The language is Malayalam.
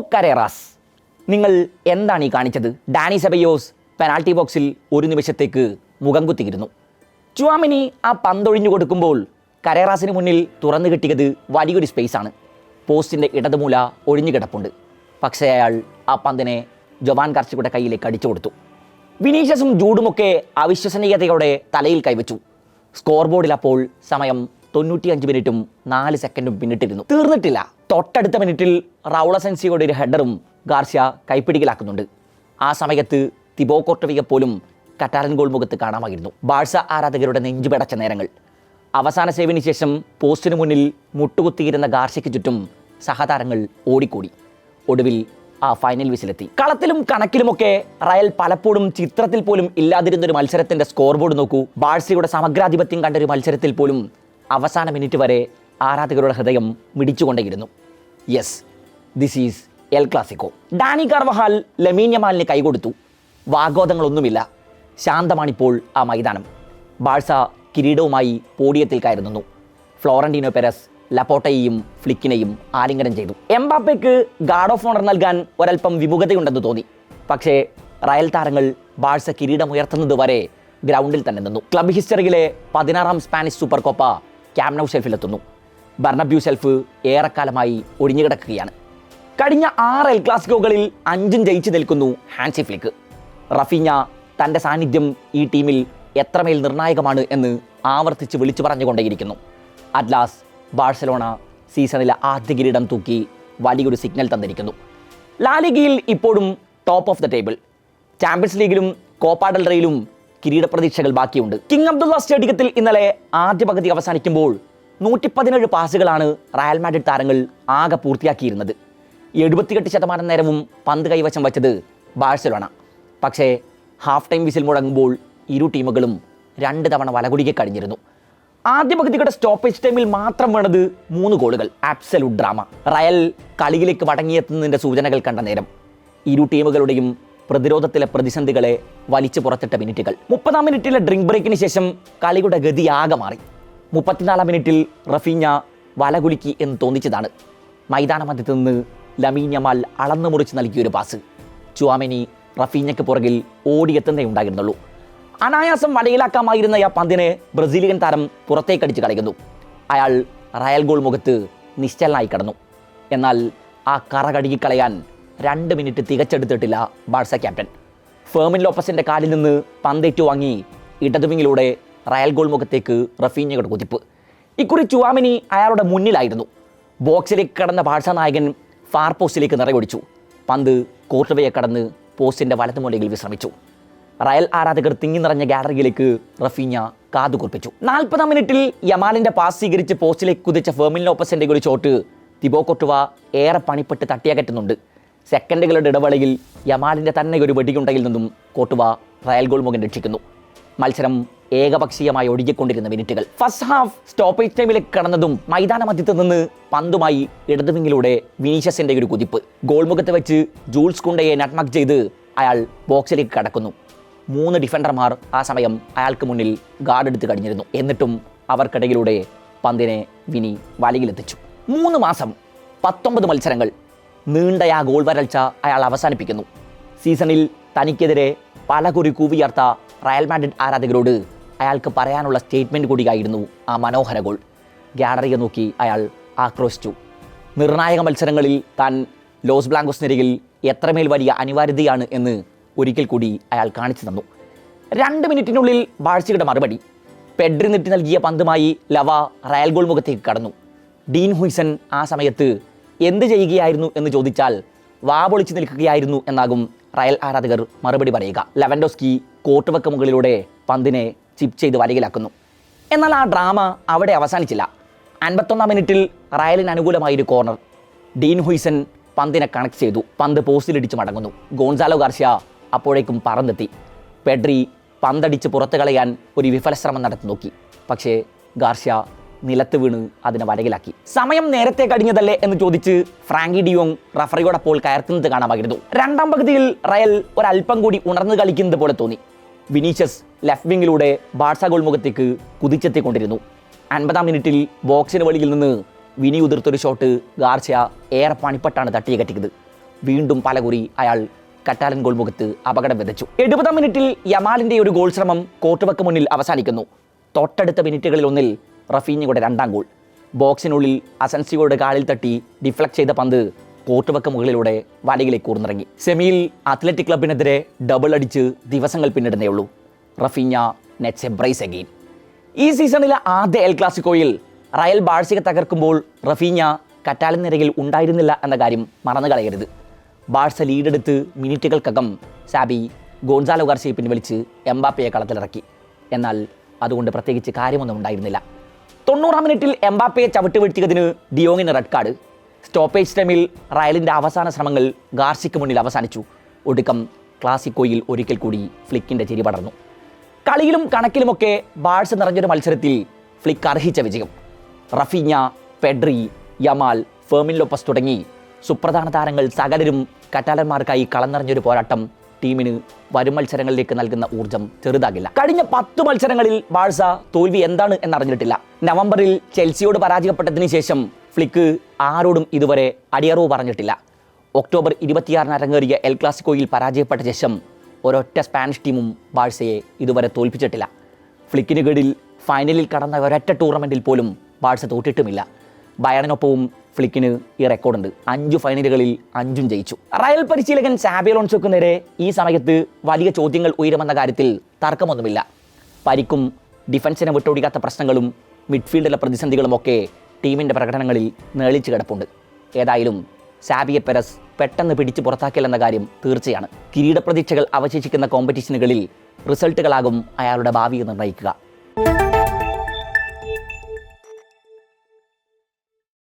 കരേറാസ് നിങ്ങൾ എന്താണ് ഈ കാണിച്ചത്? ഡാനി സെബയോസ് പെനാൾട്ടി ബോക്സിൽ ഒരു നിമിഷത്തേക്ക് മുഖം കുത്തിയിരുന്നു. ചുവാമിനി ആ പന്തൊഴിഞ്ഞു കൊടുക്കുമ്പോൾ കരേറാസിന് മുന്നിൽ തുറന്നു കിട്ടിയത് വലിയൊരു സ്പേസാണ് പോസ്റ്റിന്റെ ഇടതുമൂല ഒഴിഞ്ഞു കിടപ്പുണ്ട്. പക്ഷേ അയാൾ ആ പന്തിനെ ജവാൻ കാർച്ചിയുടെ കയ്യിലേക്ക് അടിച്ചു കൊടുത്തു. വിനീഷ്യസും ജൂഡുമൊക്കെ അവിശ്വസനീയതയോടെ തലയിൽ കൈവച്ചു. സ്കോർ ബോർഡിൽ അപ്പോൾ സമയം തൊണ്ണൂറ്റിയഞ്ച് മിനിറ്റും നാല് സെക്കൻഡും പിന്നിട്ടിരുന്നു. തീർന്നിട്ടില്ല. തൊട്ടടുത്ത മിനിറ്റിൽ റൗളസെൻസിയുടെ ഒരു ഹെഡറും ഗാർഷ്യ കൈപ്പിടിക്കലാക്കുന്നുണ്ട്. ആ സമയത്ത് തിബോ കോർട്ടവിക പോലും കറ്റാരൻ ഗോൾ മുഖത്ത് കാണാമായിരുന്നു. ബാഴ്സ ആരാധകരുടെ നെഞ്ചുപടച്ച നേരങ്ങൾ. അവസാന സേവിന് ശേഷം പോസ്റ്റിന് മുന്നിൽ മുട്ടുകുത്തിയിരുന്ന ഗാർഷ്യയ്ക്ക് ചുറ്റും സഹതാരങ്ങൾ ഓടിക്കൂടി. ഒടുവിൽ ആ ഫൈനൽ വിസിലെത്തി. കളത്തിലും കണക്കിലുമൊക്കെ റയൽ പലപ്പോഴും ചിത്രത്തിൽ പോലും ഇല്ലാതിരുന്ന ഒരു മത്സരത്തിന്റെ സ്കോർ ബോർഡ് നോക്കൂ. ബാഴ്സയുടെ സമഗ്രാധിപത്യം കണ്ട ഒരു മത്സരത്തിൽ പോലും അവസാന മിനിറ്റ് വരെ ആരാധകരുടെ ഹൃദയം മിടിച്ചുകൊണ്ടേയിരുന്നു. Yes this is El Clasico Dani Carvajal ലമീന്യമാലിന് കൈകൊടുത്തു. വാഗോദങ്ങളൊന്നുമില്ല ശാന്തമാണിപ്പോൾ ആ മൈതാനം. ബാഴ്സ കിരീടവുമായി പോഡിയത്തിൽ കയറുന്നു. ഫ്ലോറന്റീനോ പെരസ് ലപ്പോട്ടയെയും ഫ്ലിക്കിനെയും ആലിംഗനം ചെയ്തു. എംബാപ്പയ്ക്ക് ഗാർഡ് ഓഫ് ഓണർ നൽകാൻ ഒരൽപ്പം വിമുഖതയുണ്ടെന്ന് തോന്നി. പക്ഷേ റയൽ താരങ്ങൾ ബാഴ്സ കിരീടമുയർത്തുന്നത് വരെ ഗ്രൗണ്ടിൽ തന്നെ നിന്നു. ക്ലബ് ഹിസ്റ്ററിയിലെ പതിനാറാം Spanish super Copa Camp Nou ഷെൽഫിലെത്തുന്നു Bernabeu shelf ഏറെക്കാലമായി ഒഴിഞ്ഞുകിടക്കുകയാണ് കഴിഞ്ഞ ആറ് എൽ ക്ലാസിക്കോകളിൽ അഞ്ചും ജയിച്ചു നിൽക്കുന്നു ഹാൻസി ഫ്ലിക്ക്. റഫീഞ്ഞ തന്റെ സാന്നിധ്യം ഈ ടീമിൽ എത്രമേൽ നിർണായകമാണ് എന്ന് ആവർത്തിച്ച് വിളിച്ചു പറഞ്ഞുകൊണ്ടേയിരിക്കുന്നു. അറ്റ്ലാസ് ബാഴ്സലോണ സീസണിലെ ആദ്യ കിരീടം തൂക്കി വലിയൊരു സിഗ്നൽ തന്നിരിക്കുന്നു. ലാലിഗയിൽ ഇപ്പോഴും top of the table. Champions ലീഗിലും കോപ്പാഡൽ റെയിലും കിരീട പ്രതീക്ഷകൾ ബാക്കിയുണ്ട്. കിങ് അബ്ദുള്ള സ്റ്റേഡിയത്തിൽ ഇന്നലെ ആദ്യ പകുതി അവസാനിക്കുമ്പോൾ നൂറ്റി പതിനേഴ് പാസുകളാണ് റയൽ മാഡ്രിഡ് താരങ്ങൾ ആകെ പൂർത്തിയാക്കിയിരുന്നത്. എഴുപത്തിയെട്ട് ശതമാനം നേരവും പന്ത് കൈവശം വച്ചത് ബാഴ്സലോണ. പക്ഷേ ഹാഫ് ടൈം വിസിൽ മുടങ്ങുമ്പോൾ ഇരു ടീമുകളും രണ്ട് തവണ വലകുടിക്കെ കഴിഞ്ഞിരുന്നു. ആദ്യ പകുതിയുടെ സ്റ്റോപ്പേജ് ടൈമിൽ മാത്രം വേണത് മൂന്ന് ഗോളുകൾ. ആബ്സലൂട്ട് ഡ്രാമ റയൽ കളിയിലേക്ക് മടങ്ങിയെത്തുന്നതിന്റെ സൂചനകൾ കണ്ട നേരം ഇരു ടീമുകളുടെയും പ്രതിരോധത്തിലെ പ്രതിസന്ധികളെ വലിച്ചു പുറത്തിട്ട മിനിറ്റുകൾ മുപ്പതാം മിനിറ്റിലെ ഡ്രിങ്ക് ബ്രേക്കിന് ശേഷം കളിയുടെ ഗതി ആകെ മാറി. മുപ്പത്തിനാലാം മിനിറ്റിൽ റഫീഞ്ഞ വലകുലുക്കി എന്ന് തോന്നിച്ചതാണ്. മൈതാനമധ്യത്ത് നിന്ന് ലമീഞ്ഞമാൽ അളന്നു മുറിച്ച് നൽകിയൊരു പാസ് ചുവാമിനി റഫീഞ്ഞയ്ക്ക് പുറകിൽ ഓടിയെത്തുന്നേ ഉണ്ടായിരുന്നുള്ളൂ. അനായാസം വലയിലാക്കാമായിരുന്ന ആ പന്തിനെ ബ്രസീലിയൻ താരം പുറത്തേക്കടിച്ച് കളയുന്നു. അയാൾ റയൽ ഗോൾ മുഖത്ത് നിശ്ചലനായി കടന്നു. എന്നാൽ ആ കറ കഴുകിക്കളയാൻ രണ്ട് മിനിറ്റ് തികച്ചെടുത്തിട്ടില്ല ബാഴ്സ ക്യാപ്റ്റൻ. ഫേമിൻ ലോപ്പസിന്റെ കാലിൽ നിന്ന് പന്തേറ്റു വാങ്ങി ഇടതുവിങ്ങിലൂടെ റയൽ ഗോൾ മുഖത്തേക്ക് റഫീഞ്ഞയുടെ കുതിപ്പ്. ഇക്കുറി ചുവാമിനി അയാളുടെ മുന്നിലായിരുന്നു. ബോക്സിലേക്ക് കടന്ന ബാഴ്സ നായകൻ ഫാർ പോസ്റ്റിലേക്ക് നിറയൊടിച്ചു. പന്ത് കോർട്ടവയെ കടന്ന് പോസ്റ്റിന്റെ വലതുമൂലയിൽ വിശ്രമിച്ചു. റയൽ ആരാധകർ തിങ്ങി നിറഞ്ഞ ഗാലറിയിലേക്ക് റഫീഞ്ഞ കാതുകുറിപ്പിച്ചു. നാൽപ്പതാം മിനിറ്റിൽ യമാലിന്റെ പാസ് സ്വീകരിച്ച് പോസ്റ്റിലേക്ക് കുതിച്ച ഫെർമിൻ ലോപ്പസിന്റെ ഒരു ചോട്ട് തിബോ കൊട്ടുവ ഏറെ പണിപ്പെട്ട് തട്ടിയകറ്റുന്നുണ്ട്. സെക്കൻഡുകളുടെ ഇടവേളയിൽ യമാലിന്റെ തന്നെ ഒരു വെടിയുണ്ടയിൽ നിന്നും കോട്ടുവ റയൽ ഗോൾ മുഖം രക്ഷിക്കുന്നു. മത്സരം ഏകപക്ഷീയമായി ഒഴുകിക്കൊണ്ടിരുന്ന മിനിറ്റുകൾ. ഫസ്റ്റ് ഹാഫ് സ്റ്റോപ്പേജ് ടൈമിലേക്ക് കടന്നതും മൈതാന മധ്യത്ത് നിന്ന് പന്തുമായി ഇടതുവിങ്ങിലൂടെ വിനീഷ്യസിന്റെ ഒരു കുതിപ്പ്. ഗോൾ മുഖത്ത് വെച്ച് ജൂൾസ് കുണ്ടയെ നട്ട്മക്ക് ചെയ്ത് അയാൾ ബോക്സിലേക്ക് കടക്കുന്നു. മൂന്ന് ഡിഫൻഡർമാർ ആ സമയം അയാൾക്ക് മുന്നിൽ ഗാർഡ് എടുത്ത് കഴിഞ്ഞിരുന്നു. എന്നിട്ടും അവർക്കിടയിലൂടെ പന്തിനെ വിനി വലയിലെത്തിച്ചു. മൂന്ന് മാസം പത്തൊമ്പത് മത്സരങ്ങൾ നീണ്ട ആ ഗോൾ വരൾച്ച അയാൾ അവസാനിപ്പിക്കുന്നു. സീസണിൽ തനിക്കെതിരെ പല കുറി കൂവിയർത്ത റയൽ മാഡ്രിഡ് ആരാധകരോട് അയാൾക്ക് പറയാനുള്ള സ്റ്റേറ്റ്മെന്റ് കൂടിയായിരുന്നു ആ മനോഹര ഗോൾ. ഗ്യാലറിയെ നോക്കി അയാൾ ആക്രോശിച്ചു. നിർണായക മത്സരങ്ങളിൽ താൻ ലോസ് ബ്ലാങ്കോസിനരികിൽ എത്രമേൽ വലിയ അനിവാര്യതയാണ് എന്ന് ഒരിക്കൽ കൂടി അയാൾ കാണിച്ചു തന്നു. രണ്ട് മിനിറ്റിനുള്ളിൽ ബാഴ്ചയുടെ മറുപടി. പെഡ്രി നെറ്റി നൽകിയ പന്തുമായി ലവ റയൽ ഗോൾ മുഖത്തേക്ക് കടന്നു. ഡീൻ ഹുയ്സൻ ആ സമയത്ത് എന്ത് ചെയ്യുകയായിരുന്നു എന്ന് ചോദിച്ചാൽ വാ പൊളിച്ചു നിൽക്കുകയായിരുന്നു എന്നാകും റയൽ ആരാധകർ മറുപടി പറയുക. ലെവൻഡോസ്കി കോട്ടുവക്ക് മുകളിലൂടെ പന്തിനെ ചിപ്പ് ചെയ്ത് വലയിലാക്കുന്നു എന്നാൽ ആ ഡ്രാമ അവിടെ അവസാനിച്ചില്ല. അൻപത്തൊന്നാം മിനിറ്റിൽ റയലിന് അനുകൂലമായൊരു കോർണർ ഡീൻ ഹുയ്സൻ പന്തിനെ കണക്ട് ചെയ്തു. പന്ത് പോസ്റ്റിലിടിച്ച് മടങ്ങുന്നു. ഗോൺസാലോ ഗാർഷ്യ അപ്പോഴേക്കും പറന്നെത്തി. പെഡ്രി പന്തടിച്ച് പുറത്തു കളയാൻ ഒരു വിഫല ശ്രമം നടത്തി നോക്കി. പക്ഷേ ഗാർഷ്യ നിലത്ത് വീണ് അതിനെ വരകിലാക്കി സമയം നേരത്തെ കഴിഞ്ഞതല്ലേ എന്ന് ചോദിച്ച് ഫ്രാങ്കി ഡിയോങ് റഫറിയോടപ്പോൾ കയർത്തുന്നത് കാണാമായിരുന്നു രണ്ടാം പകുതിയിൽ റയൽ ഒരല്പം കൂടി ഉണർന്നു കളിക്കുന്നത് പോലെ തോന്നി. വിനീഷ്യസ് ലെഫ്റ്റ് വിങ്ങിലൂടെ ബാഴ്സ ഗോൾമുഖത്തേക്ക് കുതിച്ചെത്തിക്കൊണ്ടിരുന്നു. അൻപതാം മിനിറ്റിൽ ബോക്സിന് വെളിയിൽ നിന്ന് വിനി ഉതിർത്തൊരു ഷോട്ട് ഗാർഷ്യ ഏറെ പണിപ്പെട്ടാണ് തട്ടിയകറ്റിയത് വീണ്ടും പലകുറി അയാൾ കറ്റാലൻ ഗോൾമുഖത്ത് അപകടം വിതച്ചു. എഴുപതാം മിനിറ്റിൽ യമാലിന്റെ ഒരു ഗോൾ ശ്രമം കോർട്ടുവക്ക് മുന്നിൽ അവസാനിക്കുന്നു. തൊട്ടടുത്ത മിനിറ്റുകളിൽ ഒന്നിൽ റഫീഞ്ഞയുടെ രണ്ടാം ഗോൾ ബോക്സിനുള്ളിൽ അസൻസിയോയുടെ കാലിൽ തട്ടി ഡിഫ്ലക്ട് ചെയ്ത പന്ത് കോർട്ടുവക്ക് മുകളിലൂടെ വലയിലേക്ക് കൂർന്നിറങ്ങി. സെമിയിൽ അത്ലറ്റിക് ക്ലബിനെതിരെ ഡബിൾ അടിച്ച് ദിവസങ്ങൾ പിന്നിടുന്നേ ഉള്ളൂ. Raphinha nets a brace again. ഈ സീസണിലെ ആദ്യ എൽ ക്ലാസിക്കോയിൽ റയൽ ബാഴ്സിക തകർക്കുമ്പോൾ റഫീഞ്ഞ കറ്റാലൻ നിരയിൽ ഉണ്ടായിരുന്നില്ല എന്ന കാര്യം മറന്നു കളയരുത്. ബാഴ്സ ലീഡെടുത്ത് മിനിറ്റുകൾക്കകം സാബി ഗോൺസാലോ ഗാർസിയെ പിൻവലിച്ച് എംബാപ്പയെ കളത്തിലിറക്കി. എന്നാൽ അതുകൊണ്ട് പ്രത്യേകിച്ച് കാര്യമൊന്നും ഉണ്ടായിരുന്നില്ല. തൊണ്ണൂറാം മിനിറ്റിൽ എംബാപ്പയെ ചവിട്ട് ഡിയോങ്ങിന് റെഡ് കാർഡ്. സ്റ്റോപ്പേജ് ടൈമിൽ റയലിന്റെ അവസാന ശ്രമങ്ങൾ ഗാർസിക്ക് മുന്നിൽ അവസാനിച്ചു. ഒടുക്കം ക്ലാസിക്കോയിൽ ഒരിക്കൽ കൂടി ഫ്ലിക്കിന്റെ ചിരി പടർന്നു. കളിയിലും കണക്കിലുമൊക്കെ ബാഴ്സ നിറഞ്ഞൊരു മത്സരത്തിൽ ഫ്ലിക്ക് അർഹിച്ച വിജയം. Raphinha Pedri Yamal Fermin Lopez തുടങ്ങി സുപ്രധാന താരങ്ങൾ സകലരും കറ്റാലന്മാർക്കായി കളം നിറഞ്ഞൊരു പോരാട്ടം ടീമിന് വരും മത്സരങ്ങളിലേക്ക് നൽകുന്ന ഊർജം ചെറുതാകില്ല. കഴിഞ്ഞ പത്ത് മത്സരങ്ങളിൽ ബാഴ്സ തോൽവി എന്താണ് എന്നറിഞ്ഞിട്ടില്ല. നവംബറിൽ ചെൽസിയോട് പരാജയപ്പെട്ടതിന് ശേഷം ഫ്ലിക്ക് ആരോടും ഇതുവരെ അടിയറവ് പറഞ്ഞിട്ടില്ല. ഒക്ടോബർ ഇരുപത്തിയാറിന് അരങ്ങേറിയ എൽ ക്ലാസിക്കോയിൽ പരാജയപ്പെട്ട ശേഷം ഒരൊറ്റ സ്പാനിഷ് ടീമും ബാഴ്സയെ ഇതുവരെ തോൽപ്പിച്ചിട്ടില്ല. ഫ്ലിക്കിന് കീഴിൽ ഫൈനലിൽ കടന്ന ഒരൊറ്റ ടൂർണമെന്റിൽ പോലും ബാഴ്സ തോറ്റിട്ടുമില്ല. ബയണിനൊപ്പവും ഫ്ലിക്കിന് ഈ റെക്കോർഡുണ്ട്. അഞ്ച് ഫൈനലുകളിൽ അഞ്ചും ജയിച്ചു. റയൽ പരിശീലകൻ സാബിയലോൺസോക്ക് നേരെ ഈ സമയത്ത് വലിയ ചോദ്യങ്ങൾ ഉയരുമെന്ന കാര്യത്തിൽ തർക്കമൊന്നുമില്ല. പരിക്കും ഡിഫൻസിനെ വിട്ടൊടിക്കാത്ത പ്രശ്നങ്ങളും മിഡ്ഫീൽഡിലെ പ്രതിസന്ധികളുമൊക്കെ ടീമിന്റെ പ്രകടനങ്ങളിൽ നേളിച്ചു കിടപ്പുണ്ട്. ഏതായാലും സാബിയെ പെരസ് പെട്ടെന്ന് പിടിച്ച് പുറത്താക്കില്ലെന്ന കാര്യം തീർച്ചയാണ്. കിരീടപ്രതീക്ഷകൾ അവശേഷിക്കുന്ന കോമ്പറ്റീഷനുകളിൽ റിസൾട്ടുകളാകും അയാളുടെ ഭാവി നിർണയിക്കുക